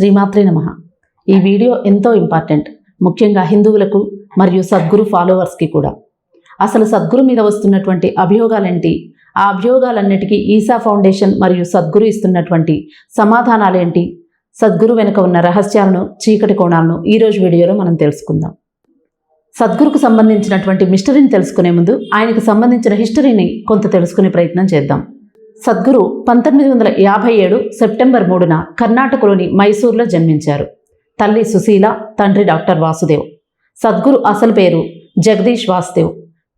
శ్రీమాత్రే నమ. ఈ వీడియో ఎంతో ఇంపార్టెంట్. ముఖ్యంగా హిందువులకు మరియు సద్గురు ఫాలోవర్స్కి కూడా. అసలు సద్గురు మీద వస్తున్నటువంటి అభియోగాలేంటి? ఆ అభియోగాలన్నిటికీ ఈసా ఫౌండేషన్ మరియు సద్గురు ఇస్తున్నటువంటి సమాధానాలేంటి? సద్గురు వెనుక ఉన్న రహస్యాలను చీకటి కోణాలను ఈరోజు వీడియోలో మనం తెలుసుకుందాం. సద్గురుకు సంబంధించినటువంటి మిస్టరీని తెలుసుకునే ముందు ఆయనకు సంబంధించిన హిస్టరీని కొంత తెలుసుకునే ప్రయత్నం చేద్దాం. సద్గురు పంతొమ్మిది వందల యాభై ఏడు సెప్టెంబర్ మూడున కర్ణాటకలోని మైసూర్లో జన్మించారు. తల్లి సుశీల తండ్రి డాక్టర్ వాసుదేవ్. సద్గురు అసలు పేరు జగదీష్ వాసుదేవ్.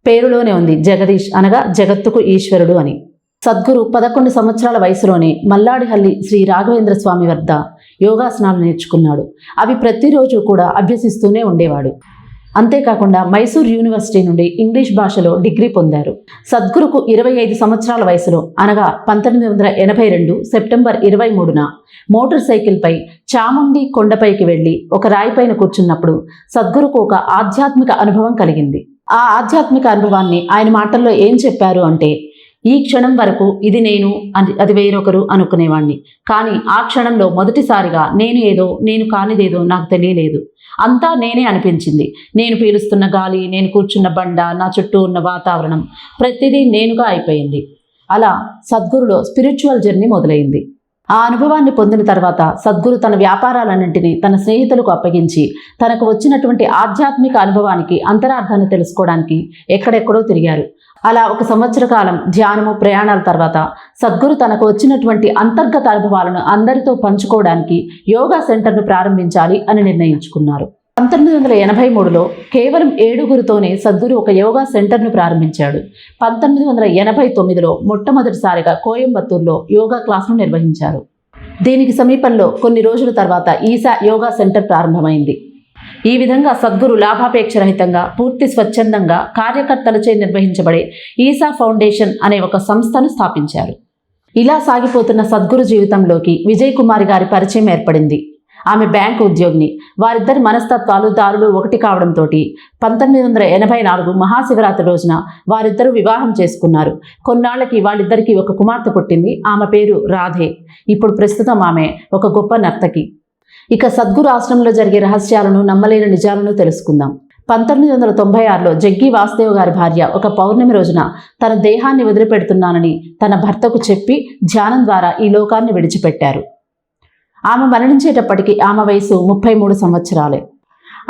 పేరులోనే ఉంది జగదీష్ అనగా జగత్తుకు ఈశ్వరుడు అని. సద్గురు పదకొండు సంవత్సరాల వయసులోనే మల్లాడిహల్లి శ్రీ రాఘవేంద్ర స్వామి వద్ద యోగాసనాలు నేర్చుకున్నాడు. అవి ప్రతిరోజు కూడా అభ్యసిస్తూనే ఉండేవాడు. అంతేకాకుండా మైసూర్ యూనివర్సిటీ నుండి ఇంగ్లీష్ భాషలో డిగ్రీ పొందారు. సద్గురుకు ఇరవై ఐదు సంవత్సరాల వయసులో అనగా పంతొమ్మిది వందల ఎనభై రెండు సెప్టెంబర్ ఇరవై మూడున మోటార్ సైకిల్పై చాముండి కొండపైకి వెళ్ళి ఒక రాయిపైన కూర్చున్నప్పుడు సద్గురుకు ఒక ఆధ్యాత్మిక అనుభవం కలిగింది. ఆ ఆధ్యాత్మిక అనుభవాన్ని ఆయన మాటల్లో ఏం చెప్పారు అంటే ఈ క్షణం వరకు ఇది నేను అది అది వేరొకరు అనుకునేవాణ్ణి. కానీ ఆ క్షణంలో మొదటిసారిగా నేను ఏదో నేను కానిదేదో నాకు తెలియలేదు. అంతా నేనే అనిపించింది. నేను పీలుస్తున్న గాలి నేను కూర్చున్న బండ నా చుట్టూ ఉన్న వాతావరణం ప్రతిదీ నేనుగా అయిపోయింది. అలా సద్గురులో స్పిరిచువల్ జర్నీ మొదలైంది. ఆ అనుభవాన్ని పొందిన తర్వాత సద్గురు తన వ్యాపారాలన్నింటినీ తన స్నేహితులకు అప్పగించి తనకు వచ్చినటువంటి ఆధ్యాత్మిక అనుభవానికి అంతరార్థాన్ని తెలుసుకోవడానికి ఎక్కడెక్కడో తిరిగారు. అలా ఒక సంవత్సర కాలం ధ్యానము ప్రయాణాల తర్వాత సద్గురు తనకు వచ్చినటువంటి అంతర్గత అనుభవాలను అందరితో పంచుకోవడానికి యోగా సెంటర్ను ప్రారంభించాలి అని నిర్ణయించుకున్నారు. పంతొమ్మిది వందల ఎనభై మూడులో కేవలం ఏడుగురితోనే సద్గురు ఒక యోగా సెంటర్ను ప్రారంభించాడు. పంతొమ్మిది వందల ఎనభై తొమ్మిదిలో మొట్టమొదటిసారిగా కోయంబత్తూరులో యోగా క్లాసును నిర్వహించారు. దీనికి సమీపంలో కొన్ని రోజుల తర్వాత ఈసా యోగా సెంటర్ ప్రారంభమైంది. ఈ విధంగా సద్గురు లాభాపేక్ష రహితంగా పూర్తి స్వచ్ఛందంగా కార్యకర్తలచే నిర్వహించబడే ఈసా ఫౌండేషన్ అనే ఒక సంస్థను స్థాపించారు. ఇలా సాగిపోతున్న సద్గురు జీవితంలోకి విజయ్ కుమారి గారి పరిచయం ఏర్పడింది. ఆమె బ్యాంకు ఉద్యోగిని. వారిద్దరి మనస్తత్వాలు దారులు ఒకటి కావడంతో పంతొమ్మిది వందల ఎనభై నాలుగు మహాశివరాత్రి రోజున వారిద్దరూ వివాహం చేసుకున్నారు. కొన్నాళ్ళకి వాళ్ళిద్దరికీ ఒక కుమార్తె పుట్టింది. ఆమె పేరు రాధే. ఇప్పుడు ప్రస్తుతం ఆమె ఒక గొప్ప నర్తకి. ఇక సద్గురు ఆశ్రమంలో జరిగే రహస్యాలను నమ్మలేని నిజాలను తెలుసుకుందాం. పంతొమ్మిది వందల తొంభై ఆరులో జగ్గి వాసుదేవ్ గారి భార్య ఒక పౌర్ణమి రోజున తన దేహాన్ని వదిలిపెడుతున్నానని తన భర్తకు చెప్పి ధ్యానం ద్వారా ఈ లోకాన్ని విడిచిపెట్టారు. ఆమె మరణించేటప్పటికి ఆమె వయసు ముప్పై మూడు సంవత్సరాలే.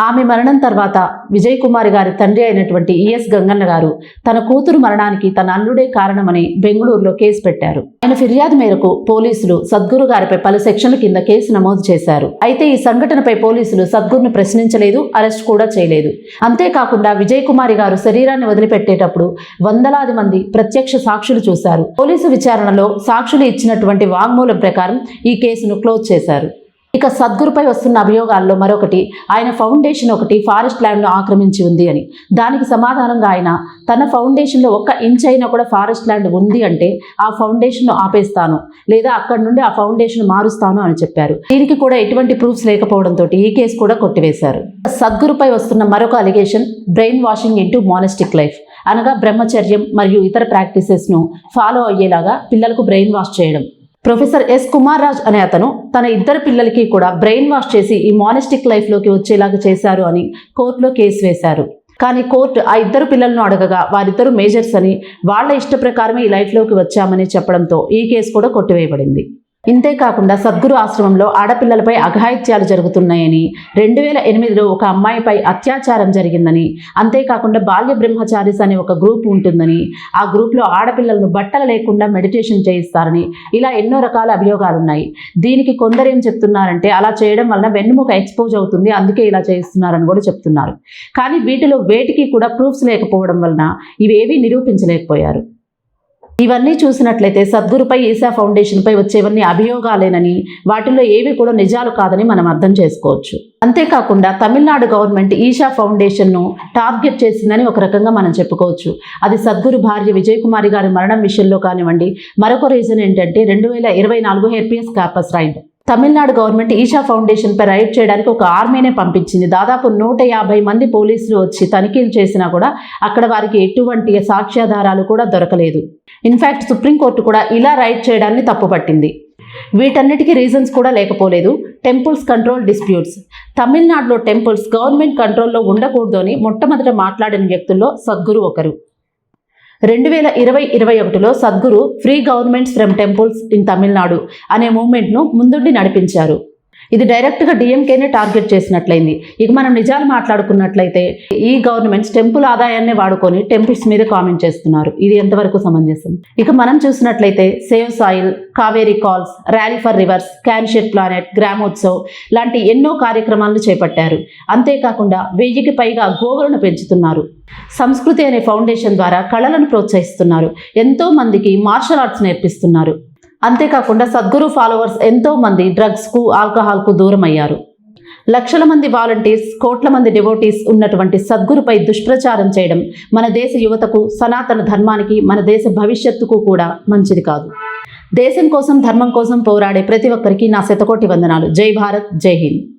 ఆమె మరణం తర్వాత విజయ్ కుమారి గారి తండ్రి అయినటువంటి ఈఎస్ గంగన్న గారు తన కూతురు మరణానికి తన అల్లుడే కారణమని బెంగళూరులో కేసు పెట్టారు. ఆయన ఫిర్యాదు మేరకు పోలీసులు సద్గురు గారిపై పలు సెక్షన్ల కింద కేసు నమోదు చేశారు. అయితే ఈ సంఘటనపై పోలీసులు సద్గురును ప్రశ్నించలేదు అరెస్ట్ కూడా చేయలేదు. అంతేకాకుండా విజయ్ కుమారి గారు శరీరాన్ని వదిలిపెట్టేటప్పుడు వందలాది మంది ప్రత్యక్ష సాక్షులు చూశారు. పోలీసు విచారణలో సాక్షులు ఇచ్చినటువంటి వాంగ్మూలం ప్రకారం ఈ కేసును క్లోజ్ చేశారు. ఇక సద్గురుపై వస్తున్న అభియోగాల్లో మరొకటి ఆయన ఫౌండేషన్ ఒకటి ఫారెస్ట్ ల్యాండ్ను ఆక్రమించి ఉంది అని. దానికి సమాధానంగా ఆయన తన ఫౌండేషన్లో ఒక్క ఇంచ్ అయినా కూడా ఫారెస్ట్ ల్యాండ్ ఉంది అంటే ఆ ఫౌండేషన్ను ఆపేస్తాను లేదా అక్కడి నుండి ఆ ఫౌండేషన్ మారుస్తాను అని చెప్పారు. దీనికి కూడా ఎటువంటి ప్రూఫ్స్ లేకపోవడంతో ఈ కేసు కూడా కొట్టివేశారు. సద్గురుపై వస్తున్న మరొక allegation brain washing into monastic life. అనగా బ్రహ్మచర్యం మరియు ఇతర ప్రాక్టీసెస్ను ఫాలో అయ్యేలాగా పిల్లలకు బ్రెయిన్ వాష్ చేయడం. ప్రొఫెసర్ ఎస్ కుమార్ రాజ్ అనే అతను తన ఇద్దరు పిల్లలకి కూడా బ్రెయిన్ వాష్ చేసి ఈ మానిస్టిక్ లైఫ్లోకి వచ్చేలాగా చేశారు అని కోర్టులో కేసు వేశారు. కానీ కోర్టు ఆ ఇద్దరు పిల్లలను అడగగా వారిద్దరు మేజర్స్ అని వాళ్ళ ఇష్ట ప్రకారమే ఈ లైఫ్లోకి వచ్చామని చెప్పడంతో ఈ కేసు కూడా కొట్టివేయబడింది. ఇంతేకాకుండా సద్గురు ఆశ్రమంలో ఆడపిల్లలపై అఘాయిత్యాలు జరుగుతున్నాయని రెండు వేల ఎనిమిదిలో ఒక అమ్మాయిపై అత్యాచారం జరిగిందని అంతేకాకుండా బాల్య బ్రహ్మచారిస్ అనే ఒక గ్రూప్ ఉంటుందని ఆ గ్రూప్లో ఆడపిల్లలను బట్టలు లేకుండా మెడిటేషన్ చేయిస్తారని ఇలా ఎన్నో రకాల అభియోగాలు ఉన్నాయి దీనికి కొందరేం చెప్తున్నారంటే అలా చేయడం వలన వెన్నుముక ఎక్స్పోజ్ అవుతుంది అందుకే ఇలా చేయిస్తున్నారని కూడా చెప్తున్నారు. కానీ వీటిలో వేటికి కూడా ప్రూఫ్స్ లేకపోవడం వలన ఇవేవీ నిరూపించలేకపోయారు. ఇవన్నీ చూసినట్లయితే సద్గురుపై ఈశా ఫౌండేషన్పై వచ్చేవన్నీ అభియోగాలేనని వాటిల్లో ఏవి కూడా నిజాలు కాదని మనం అర్థం చేసుకోవచ్చు. అంతేకాకుండా తమిళనాడు గవర్నమెంట్ ఈషా ఫౌండేషన్ను టార్గెట్ చేసిందని ఒక రకంగా మనం చెప్పుకోవచ్చు. అది సద్గురు భార్య విజయ్ కుమారి గారి మరణం విషయంలో కానివ్వండి మరొక రీజన్ ఏంటంటే రెండు వేల ఇరవై నాలుగు హెర్పియస్ campus raid. Tamil Nadu government Isha foundation పై రైడ్ చేయడానికి ఒక ఆర్మీనే పంపించింది. దాదాపు నూట యాభై మంది పోలీసులు వచ్చి తనిఖీలు చేసినా కూడా అక్కడ వారికి ఎటువంటి సాక్ష్యాధారాలు కూడా దొరకలేదు. ఇన్ఫ్యాక్ట్ సుప్రీంకోర్టు కూడా ఇలా రైడ్ చేయడాన్ని తప్పుపట్టింది. వీటన్నిటికీ రీజన్స్ కూడా లేకపోలేదు. Temples control disputes. తమిళనాడులో టెంపుల్స్ గవర్నమెంట్ కంట్రోల్లో ఉండకూడదు అని మొట్టమొదట మాట్లాడిన వ్యక్తుల్లో సద్గురు ఒకరు. రెండు వేల ఇరవై ఇరవై ఒకటిలో Sadhguru free governments from temples in Tamil Nadu అనే మూవ్మెంట్ను ముందుండి నడిపించారు. ఇది డైరెక్ట్గా డిఎంకేనే టార్గెట్ చేసినట్లయింది. ఇక మనం నిజాలు మాట్లాడుకున్నట్లయితే ఈ గవర్నమెంట్స్ టెంపుల్ ఆదాయాన్ని వాడుకొని టెంపుల్స్ మీద కామెంట్ చేస్తున్నారు. ఇది ఎంతవరకు సమంజసం? ఇక మనం చూసినట్లయితే save soil Cauvery calls rally for rivers conscious planet Gramotsav లాంటి ఎన్నో కార్యక్రమాలను చేపట్టారు. అంతేకాకుండా వెయ్యికి పైగా గోవులను పెంచుతున్నారు. సంస్కృతి అనే ఫౌండేషన్ ద్వారా కళలను ప్రోత్సహిస్తున్నారు. ఎంతో మందికి మార్షల్ ఆర్ట్స్ నేర్పిస్తున్నారు. అంతేకాకుండా సద్గురు ఫాలోవర్స్ ఎంతో మంది డ్రగ్స్కు ఆల్కహాల్కు దూరం అయ్యారు లక్షల మంది వాలంటీర్స్ కోట్ల మంది డివోటీస్ ఉన్నటువంటి సద్గురుపై దుష్ప్రచారం చేయడం మన దేశ యువతకు సనాతన ధర్మానికి మన దేశ భవిష్యత్తుకు కూడా మంచిది కాదు. దేశం కోసం ధర్మం కోసం పోరాడే ప్రతి ఒక్కరికి నా శతకోటి వందనాలు. జై భారత్ జై హింద్.